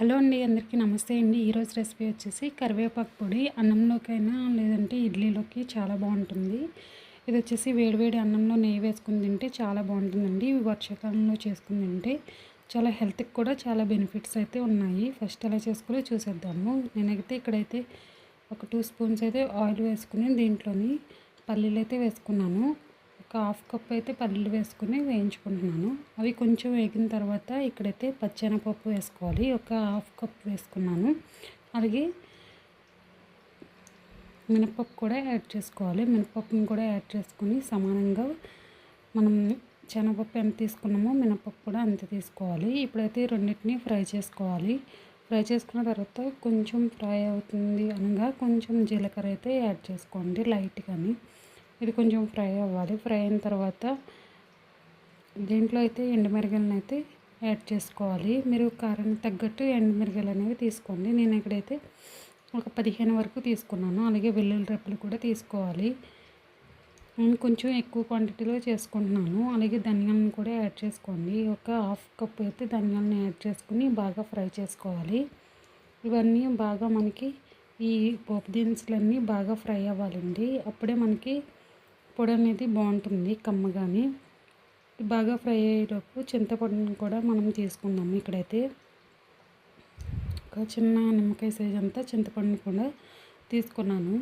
Hello అండి అందరికీ నమస్తే అండి. ఈరోజు రెసిపీ వచ్చేసి కరివేపాకు పొడి. అన్నంలోకైనా లేదంటే ఇడ్లీలోకి చాలా బాగుంటుంది. ఇది వచ్చేసి వేడివేడి అన్నంలో నెయ్యి వేసుకుని తింటే చాలా బాగుంటుందండి. ఇవి వర్షాకాలంలో చేసుకుని తింటే చాలా హెల్త్కి కూడా చాలా బెనిఫిట్స్ అయితే ఉన్నాయి. ఫస్ట్ ఎలా చేసుకోలే చూసేద్దాము. నేనైతే ఇక్కడైతే ఒక టూ స్పూన్స్ అయితే ఆయిల్ వేసుకుని దీంట్లోని పల్లీలు అయితే వేసుకున్నాను. ఒక హాఫ్ కప్ అయితే పల్లీలు వేసుకుని వేయించుకుంటున్నాను. అవి కొంచెం వేగిన తర్వాత ఇక్కడైతే పచ్చెనపప్పు వేసుకోవాలి. ఒక హాఫ్ కప్ వేసుకున్నాను. అలాగే మినపప్పు కూడా యాడ్ చేసుకోవాలి. మినపప్పుని కూడా యాడ్ చేసుకుని సమానంగా మనం శనగపప్పు ఎంత తీసుకున్నామో మినపప్పు కూడా అంత తీసుకోవాలి. ఇప్పుడైతే రెండింటిని ఫ్రై చేసుకోవాలి. ఫ్రై చేసుకున్న తర్వాత కొంచెం ఫ్రై అవుతుంది అనగా కొంచెం జీలకర్ర అయితే యాడ్ చేసుకోండి లైట్గాని. ఇది కొంచెం ఫ్రై అవ్వాలి. ఫ్రై అయిన తర్వాత దీంట్లో అయితే ఎండుమిరగలను అయితే యాడ్ చేసుకోవాలి. మీరు కారం తగ్గట్టు ఎండుమిరగలు అనేవి తీసుకోండి. నేను ఇక్కడైతే ఒక పదిహేను వరకు తీసుకున్నాను. అలాగే వెల్లుల్లి రెప్పలు కూడా తీసుకోవాలి. నేను కొంచెం ఎక్కువ క్వాంటిటీలో చేసుకుంటున్నాను. అలాగే ధనియాలను కూడా యాడ్ చేసుకోండి. ఒక హాఫ్ కప్ అయితే ధనియాలను యాడ్ చేసుకుని బాగా ఫ్రై చేసుకోవాలి. ఇవన్నీ బాగా మనకి ఈ పోపు దినుసులన్నీ బాగా ఫ్రై అవ్వాలండి. అప్పుడే మనకి పొడి అనేది బాగుంటుంది కమ్మగాని. బాగా ఫ్రై అయ్యేటప్పుడు చింతపండుని కూడా మనం తీసుకుందాము ఇక్కడైతే. ఒక చిన్న నిమ్మకాయ సైజ్ అంతా చింతపండుని కూడా తీసుకున్నాను.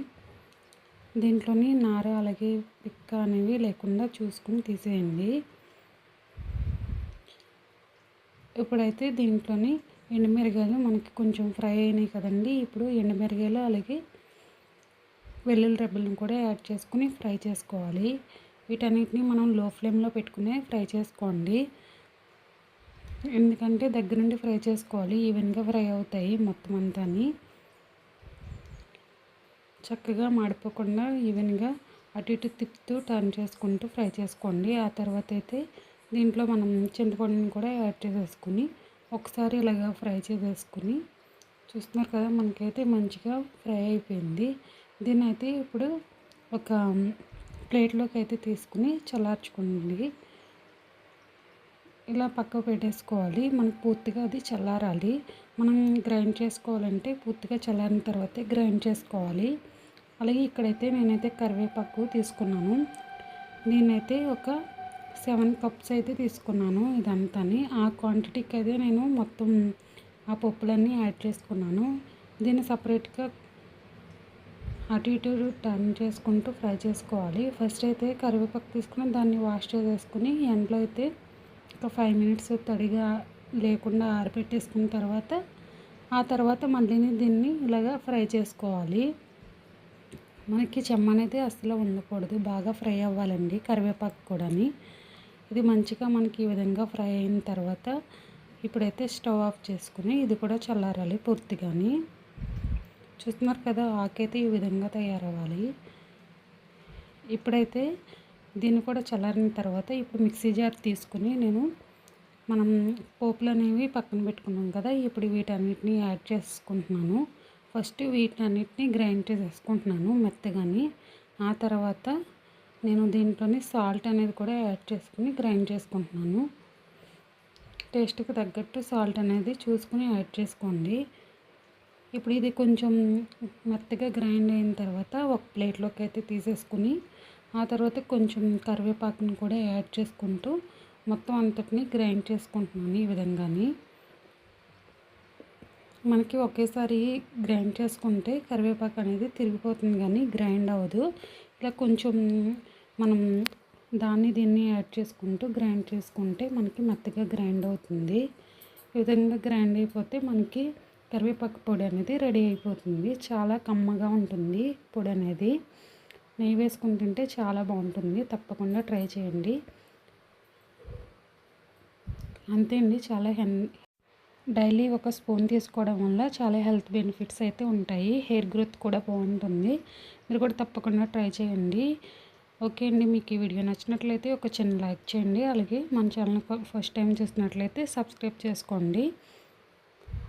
దీంట్లోని నార అలాగే పిక్క అనేవి లేకుండా చూసుకుని తీసేయండి. ఇప్పుడైతే దీంట్లోని ఎండుమిరగాయలు మనకి కొంచెం ఫ్రై అయినాయి కదండి. ఇప్పుడు ఎండుమిరగాయలు అలాగే వెల్లుల్లి రెబ్బలను కూడా యాడ్ చేసుకుని ఫ్రై చేసుకోవాలి. వీటన్నిటిని మనం లో ఫ్లేమ్లో పెట్టుకునే ఫ్రై చేసుకోండి. ఎందుకంటే దగ్గర నుండి ఫ్రై చేసుకోవాలి. ఈవెన్గా ఫ్రై అవుతాయి మొత్తం అంతా చక్కగా మాడిపోకుండా ఈవెన్గా అటు ఇటు తిప్పుతూ టర్న్ చేసుకుంటూ ఫ్రై చేసుకోండి. ఆ తర్వాత అయితే దీంట్లో మనం చింతపండుని కూడా యాడ్ చేసేసుకుని ఒకసారి ఇలాగా ఫ్రై చేసేసుకుని చూస్తున్నారు కదా మనకైతే మంచిగా ఫ్రై అయిపోయింది. దీన్ని అయితే ఇప్పుడు ఒక ప్లేట్లోకి అయితే తీసుకుని చల్లార్చుకోండి. ఇలా పక్కకు పెట్టేసుకోవాలి. మనకు పూర్తిగా అది చల్లారాలి. మనం గ్రైండ్ చేసుకోవాలంటే పూర్తిగా చల్లారిన తర్వాతే గ్రైండ్ చేసుకోవాలి. అలాగే ఇక్కడైతే నేనైతే కరివేపాకు తీసుకున్నాను. నేనైతే ఒక సెవెన్ కప్స్ అయితే తీసుకున్నాను ఇదంతా ఆ క్వాంటిటీకి అయితే నేను మొత్తం ఆ పప్పులన్నీ యాడ్ చేసుకున్నాను. దీన్ని సపరేట్గా అటు ఇటు టర్న్ చేసుకుంటూ ఫ్రై చేసుకోవాలి. ఫస్ట్ అయితే కరివేపాకు తీసుకుని దాన్ని వాష్ చేసేసుకుని ఎండ్లో అయితే ఒక ఫైవ్ మినిట్స్ తడిగా లేకుండా ఆరబెట్టేసుకున్న తర్వాత ఆ తర్వాత మళ్ళీ దీన్ని ఇలాగా ఫ్రై చేసుకోవాలి. మనకి చెమ్మ అనేది అసలు ఉండకూడదు బాగా ఫ్రై అవ్వాలండి కరివేపాకు కూడాని. ఇది మంచిగా మనకి ఈ విధంగా ఫ్రై అయిన తర్వాత ఇప్పుడైతే స్టవ్ ఆఫ్ చేసుకుని ఇది కూడా చల్లారాలి పూర్తిగాని. చూస్తున్నారు కదా ఆకైతే ఈ విధంగా తయారవ్వాలి. ఇప్పుడైతే దీన్ని కూడా చల్లారిన తర్వాత ఇప్పుడు మిక్సీ జార్ తీసుకుని నేను మనం పోపులు అనేవి పక్కన పెట్టుకున్నాం కదా ఇప్పుడు వీటన్నిటిని యాడ్ చేసుకుంటున్నాను. ఫస్ట్ వీటన్నిటిని గ్రైండ్ చేసేసుకుంటున్నాను మెత్తగాని. ఆ తర్వాత నేను దీంట్లోని సాల్ట్ అనేది కూడా యాడ్ చేసుకుని గ్రైండ్ చేసుకుంటున్నాను. టేస్ట్కి తగ్గట్టు సాల్ట్ అనేది చూసుకుని యాడ్ చేసుకోండి. ఇప్పుడు ఇది కొంచెం మెత్తగా గ్రైండ్ అయిన తర్వాత ఒక ప్లేట్లోకి అయితే తీసేసుకుని ఆ తర్వాత కొంచెం కరివేపాకుని కూడా యాడ్ చేసుకుంటూ మొత్తం అంతటిని గ్రైండ్ చేసుకుంటున్నాను ఈ విధంగానే. మనకి ఒకేసారి గ్రైండ్ చేసుకుంటే కరివేపాకు అనేది తిరిగిపోతుంది కానీ గ్రైండ్ అవ్వదు. ఇలా కొంచెం మనం దాన్ని దీన్ని యాడ్ చేసుకుంటూ గ్రైండ్ చేసుకుంటే మనకి మెత్తగా గ్రైండ్ అవుతుంది. ఈ విధంగా గ్రైండ్ అయిపోతే మనకి కరివేపాకు పొడి అనేది రెడీ అయిపోతుంది. చాలా కమ్మగా ఉంటుంది పొడి అనేది. నెయ్యి వేసుకుని తింటే చాలా బాగుంటుంది. తప్పకుండా ట్రై చేయండి. అంతే అండి. చాలా హెన్ డైలీ ఒక స్పూన్ తీసుకోవడం వల్ల చాలా హెల్త్ బెనిఫిట్స్ అయితే ఉంటాయి. హెయిర్ గ్రోత్ కూడా బాగుంటుంది. మీరు కూడా తప్పకుండా ట్రై చేయండి. ఓకే అండి. మీకు ఈ వీడియో నచ్చినట్లయితే ఒక చిన్న లైక్ చేయండి. అలాగే మన ఛానల్ ఫస్ట్ టైం చూసినట్లయితే సబ్స్క్రైబ్ చేసుకోండి.